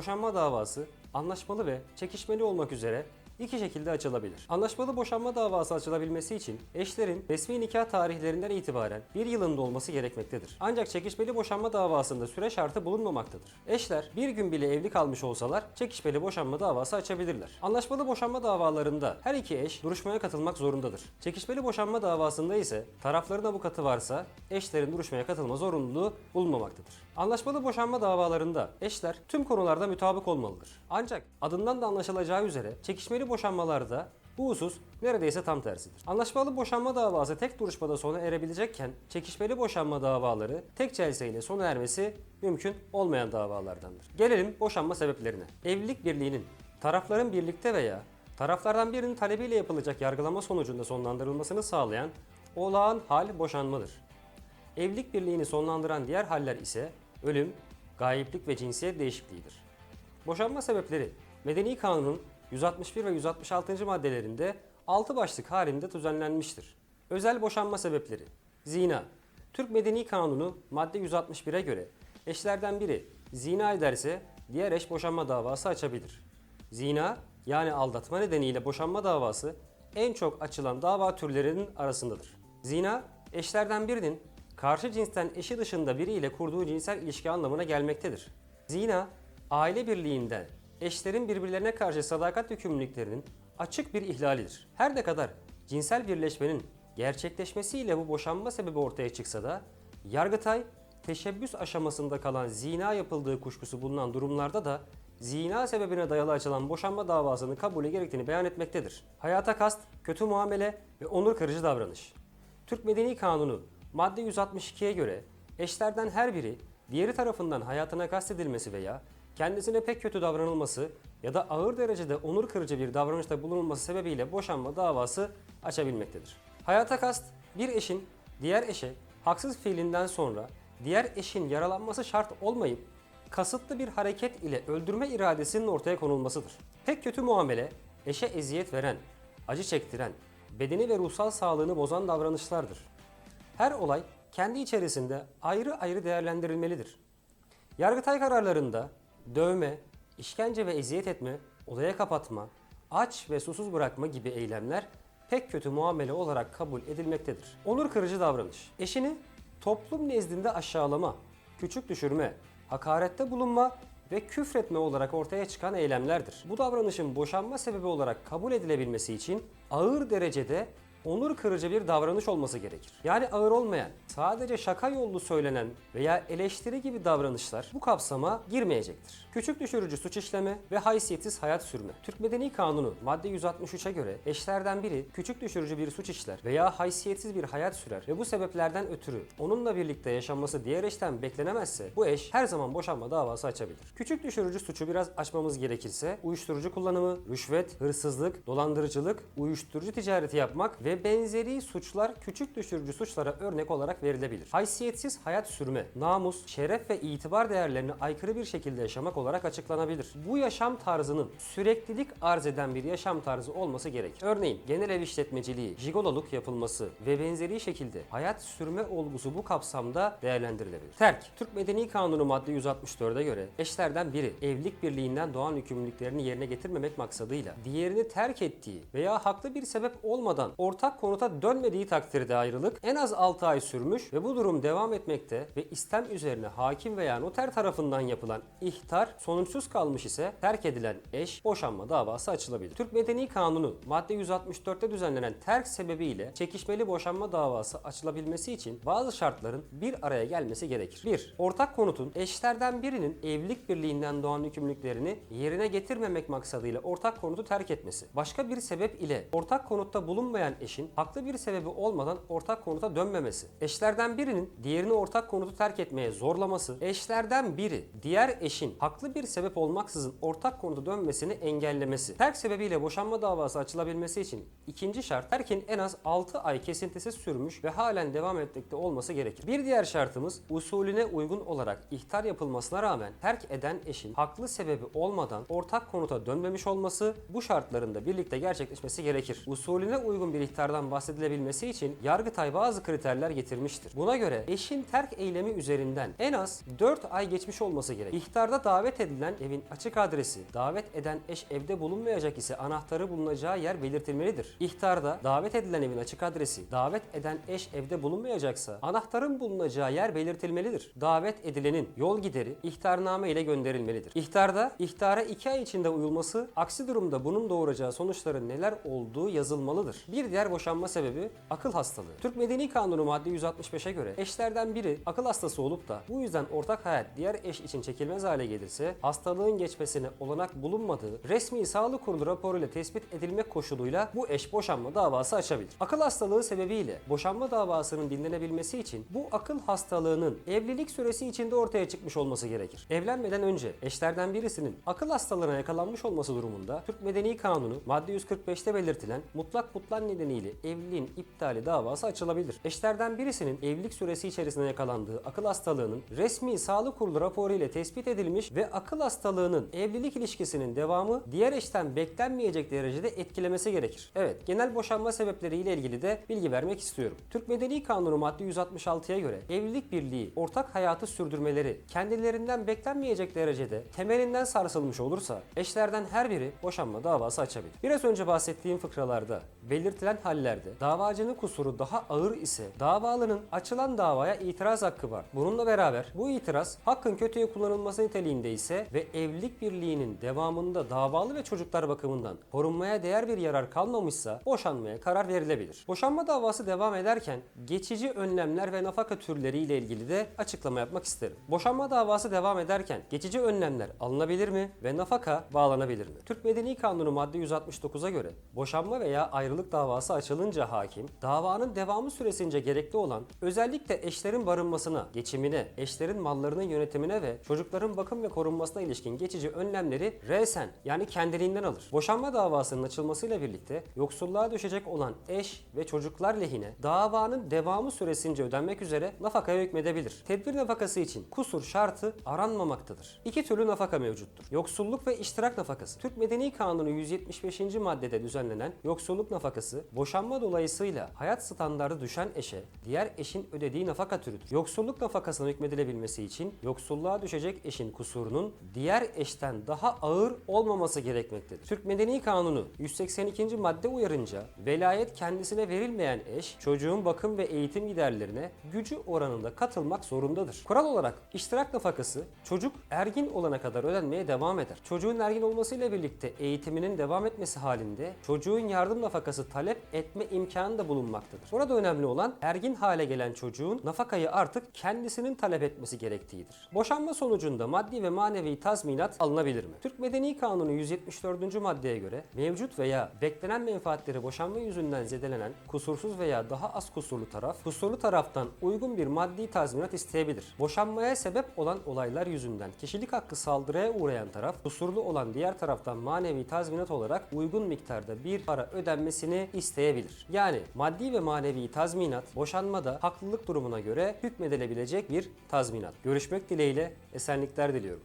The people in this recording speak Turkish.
boşanma davası anlaşmalı ve çekişmeli olmak üzere iki şekilde açılabilir. Anlaşmalı boşanma davası açılabilmesi için eşlerin resmi nikah tarihlerinden itibaren bir yılın dolması gerekmektedir. Ancak çekişmeli boşanma davasında süre şartı bulunmamaktadır. Eşler bir gün bile evli kalmış olsalar çekişmeli boşanma davası açabilirler. Anlaşmalı boşanma davalarında her iki eş duruşmaya katılmak zorundadır. Çekişmeli boşanma davasında ise tarafların avukatı varsa eşlerin duruşmaya katılma zorunluluğu bulunmamaktadır. Anlaşmalı boşanma davalarında eşler tüm konularda mütabık olmalıdır. Ancak adından da anlaşılacağı üzere çekişmeli boşanmalarda bu husus neredeyse tam tersidir. Anlaşmalı boşanma davası tek duruşmada sona erebilecekken çekişmeli boşanma davaları tek celseyle sona ermesi mümkün olmayan davalardandır. Gelelim boşanma sebeplerine. Evlilik birliğinin tarafların birlikte veya taraflardan birinin talebiyle yapılacak yargılama sonucunda sonlandırılmasını sağlayan olağan hal boşanmadır. Evlilik birliğini sonlandıran diğer haller ise ölüm, gayiplik ve cinsiyet değişikliğidir. Boşanma sebepleri Medeni Kanun'un 161 ve 166. maddelerinde 6 başlık halinde düzenlenmiştir. Özel boşanma sebepleri Zina Türk Medeni Kanunu madde 161'e göre eşlerden biri zina ederse diğer eş boşanma davası açabilir. Zina yani aldatma nedeniyle boşanma davası en çok açılan dava türlerinin arasındadır. Zina eşlerden birinin karşı cinsten eşi dışında biriyle kurduğu cinsel ilişki anlamına gelmektedir. Zina, aile birliğinde eşlerin birbirlerine karşı sadakat yükümlülüklerinin açık bir ihlalidir. Her ne kadar cinsel birleşmenin gerçekleşmesiyle bu boşanma sebebi ortaya çıksa da Yargıtay teşebbüs aşamasında kalan zina yapıldığı kuşkusu bulunan durumlarda da zina sebebine dayalı açılan boşanma davasının kabulü gerektiğini beyan etmektedir. Hayata kast, kötü muamele ve onur kırıcı davranış. Türk Medeni Kanunu madde 162'ye göre eşlerden her biri diğeri tarafından hayatına kastedilmesi veya kendisine pek kötü davranılması ya da ağır derecede onur kırıcı bir davranışta bulunulması sebebiyle boşanma davası açabilmektedir. Hayata kast bir eşin diğer eşe haksız fiilinden sonra diğer eşin yaralanması şart olmayıp kasıtlı bir hareket ile öldürme iradesinin ortaya konulmasıdır. Pek kötü muamele eşe eziyet veren, acı çektiren, bedeni ve ruhsal sağlığını bozan davranışlardır. Her olay kendi içerisinde ayrı ayrı değerlendirilmelidir. Yargıtay kararlarında dövme, işkence ve eziyet etme, odaya kapatma, aç ve susuz bırakma gibi eylemler pek kötü muamele olarak kabul edilmektedir. Onur kırıcı davranış. Eşini toplum nezdinde aşağılama, küçük düşürme, hakarette bulunma ve küfretme olarak ortaya çıkan eylemlerdir. Bu davranışın boşanma sebebi olarak kabul edilebilmesi için ağır derecede onur kırıcı bir davranış olması gerekir. Yani ağır olmayan, sadece şaka yollu söylenen veya eleştiri gibi davranışlar bu kapsama girmeyecektir. Küçük düşürücü suç işleme ve haysiyetsiz hayat sürme. Türk Medeni Kanunu madde 163'e göre eşlerden biri küçük düşürücü bir suç işler veya haysiyetsiz bir hayat sürer ve bu sebeplerden ötürü onunla birlikte yaşanması diğer eşten beklenemezse bu eş her zaman boşanma davası açabilir. Küçük düşürücü suçu biraz açmamız gerekirse uyuşturucu kullanımı, rüşvet, hırsızlık, dolandırıcılık, uyuşturucu ticareti yapmak ve benzeri suçlar küçük düşürücü suçlara örnek olarak verilebilir. Haysiyetsiz hayat sürme, namus, şeref ve itibar değerlerine aykırı bir şekilde yaşamak olarak açıklanabilir. Bu yaşam tarzının süreklilik arz eden bir yaşam tarzı olması gerekir. Örneğin genel ev işletmeciliği, jigololuk yapılması ve benzeri şekilde hayat sürme olgusu bu kapsamda değerlendirilebilir. Terk, Türk Medeni Kanunu madde 164'e göre eşlerden biri evlilik birliğinden doğan yükümlülüklerini yerine getirmemek maksadıyla diğerini terk ettiği veya haklı bir sebep olmadan ortak konuta dönmediği takdirde ayrılık en az 6 ay sürmüş ve bu durum devam etmekte ve istem üzerine hakim veya noter tarafından yapılan ihtar sonuçsuz kalmış ise terk edilen eş boşanma davası açılabilir. Türk Medeni Kanunu madde 164'te düzenlenen terk sebebiyle çekişmeli boşanma davası açılabilmesi için bazı şartların bir araya gelmesi gerekir. 1. Ortak konutun eşlerden birinin evlilik birliğinden doğan yükümlülüklerini yerine getirmemek maksadıyla ortak konutu terk etmesi. Başka bir sebep ile ortak konutta bulunmayan eşin haklı bir sebebi olmadan ortak konuta dönmemesi. Eşlerden birinin diğerini ortak konutu terk etmeye zorlaması. Eşlerden biri diğer eşin haklı bir sebep olmaksızın ortak konuta dönmesini engellemesi. Terk sebebiyle boşanma davası açılabilmesi için ikinci şart terkin en az 6 ay kesintisiz sürmüş ve halen devam etmekte olması gerekir. Bir diğer şartımız usulüne uygun olarak ihtar yapılmasına rağmen terk eden eşin haklı sebebi olmadan ortak konuta dönmemiş olması bu şartların da birlikte gerçekleşmesi gerekir. Usulüne uygun bir ihtar ihtardan bahsedilebilmesi için Yargıtay bazı kriterler getirmiştir. Buna göre eşin terk eylemi üzerinden en az 4 ay geçmiş olması gerek. İhtarda davet edilen evin açık adresi, davet eden eş evde bulunmayacak ise anahtarı bulunacağı yer belirtilmelidir. İhtarda davet edilen evin açık adresi, davet eden eş evde bulunmayacaksa anahtarın bulunacağı yer belirtilmelidir. Davet edilenin yol gideri ihtarname ile gönderilmelidir. İhtarda ihtara 2 ay içinde uyulması, aksi durumda bunun doğuracağı sonuçların neler olduğu yazılmalıdır. Bir diğer boşanma sebebi akıl hastalığı. Türk Medeni Kanunu madde 165'e göre eşlerden biri akıl hastası olup da bu yüzden ortak hayat diğer eş için çekilmez hale gelirse hastalığın geçmesine olanak bulunmadığı resmi sağlık kurulu raporuyla tespit edilmek koşuluyla bu eş boşanma davası açabilir. Akıl hastalığı sebebiyle boşanma davasının dinlenebilmesi için bu akıl hastalığının evlilik süresi içinde ortaya çıkmış olması gerekir. Evlenmeden önce eşlerden birisinin akıl hastalığına yakalanmış olması durumunda Türk Medeni Kanunu madde 145'te belirtilen mutlak butlan nedeniyle evliliğin iptali davası açılabilir. Eşlerden birisinin evlilik süresi içerisinde yakalandığı akıl hastalığının resmi sağlık kurulu raporu ile tespit edilmiş ve akıl hastalığının evlilik ilişkisinin devamı diğer eşten beklenmeyecek derecede etkilemesi gerekir. Evet, genel boşanma sebepleriyle ilgili de bilgi vermek istiyorum. Türk Medeni Kanunu madde 166'ya göre evlilik birliği ortak hayatı sürdürmeleri kendilerinden beklenmeyecek derecede temelinden sarsılmış olursa eşlerden her biri boşanma davası açabilir. Biraz önce bahsettiğim fıkralarda belirtilen hallerde davacının kusuru daha ağır ise davalının açılan davaya itiraz hakkı var. Bununla beraber bu itiraz hakkın kötüye kullanılması niteliğinde ise ve evlilik birliğinin devamında davalı ve çocuklar bakımından korunmaya değer bir yarar kalmamışsa boşanmaya karar verilebilir. Boşanma davası devam ederken geçici önlemler ve nafaka türleri ile ilgili de açıklama yapmak isterim. Boşanma davası devam ederken geçici önlemler alınabilir mi ve nafaka bağlanabilir mi? Türk Medeni Kanunu madde 169'a göre boşanma veya ayrılık davası açılınca hakim davanın devamı süresince gerekli olan özellikle eşlerin barınmasına, geçimine, eşlerin mallarının yönetimine ve çocukların bakım ve korunmasına ilişkin geçici önlemleri resen yani kendiliğinden alır. Boşanma davasının açılmasıyla birlikte yoksulluğa düşecek olan eş ve çocuklar lehine davanın devamı süresince ödenmek üzere nafakaya hükmedebilir. Tedbir nafakası için kusur şartı aranmamaktadır. İki türlü nafaka mevcuttur. Yoksulluk ve iştirak nafakası. Türk Medeni Kanunu 175. maddede düzenlenen yoksulluk nafakası boşanma dolayısıyla hayat standardı düşen eşe diğer eşin ödediği nafaka türüdür. Yoksulluk nafakasına hükmedilebilmesi için yoksulluğa düşecek eşin kusurunun diğer eşten daha ağır olmaması gerekmektedir. Türk Medeni Kanunu 182. madde uyarınca velayet kendisine verilmeyen eş çocuğun bakım ve eğitim giderlerine gücü oranında katılmak zorundadır. Kural olarak iştirak nafakası çocuk ergin olana kadar ödenmeye devam eder. Çocuğun ergin olmasıyla birlikte eğitiminin devam etmesi halinde çocuğun yardım nafakası talep etme imkanı da bulunmaktadır. Burada önemli olan ergin hale gelen çocuğun nafakayı artık kendisinin talep etmesi gerektiğidir. Boşanma sonucunda maddi ve manevi tazminat alınabilir mi? Türk Medeni Kanunu 174. maddeye göre mevcut veya beklenen menfaatleri boşanma yüzünden zedelenen kusursuz veya daha az kusurlu taraf, kusurlu taraftan uygun bir maddi tazminat isteyebilir. Boşanmaya sebep olan olaylar yüzünden kişilik hakkı saldırıya uğrayan taraf, kusurlu olan diğer taraftan manevi tazminat olarak uygun miktarda bir para ödenmesini isteyebilir. Yani maddi ve manevi tazminat boşanmada haklılık durumuna göre hükmedilebilecek bir tazminat. Görüşmek dileğiyle esenlikler diliyorum.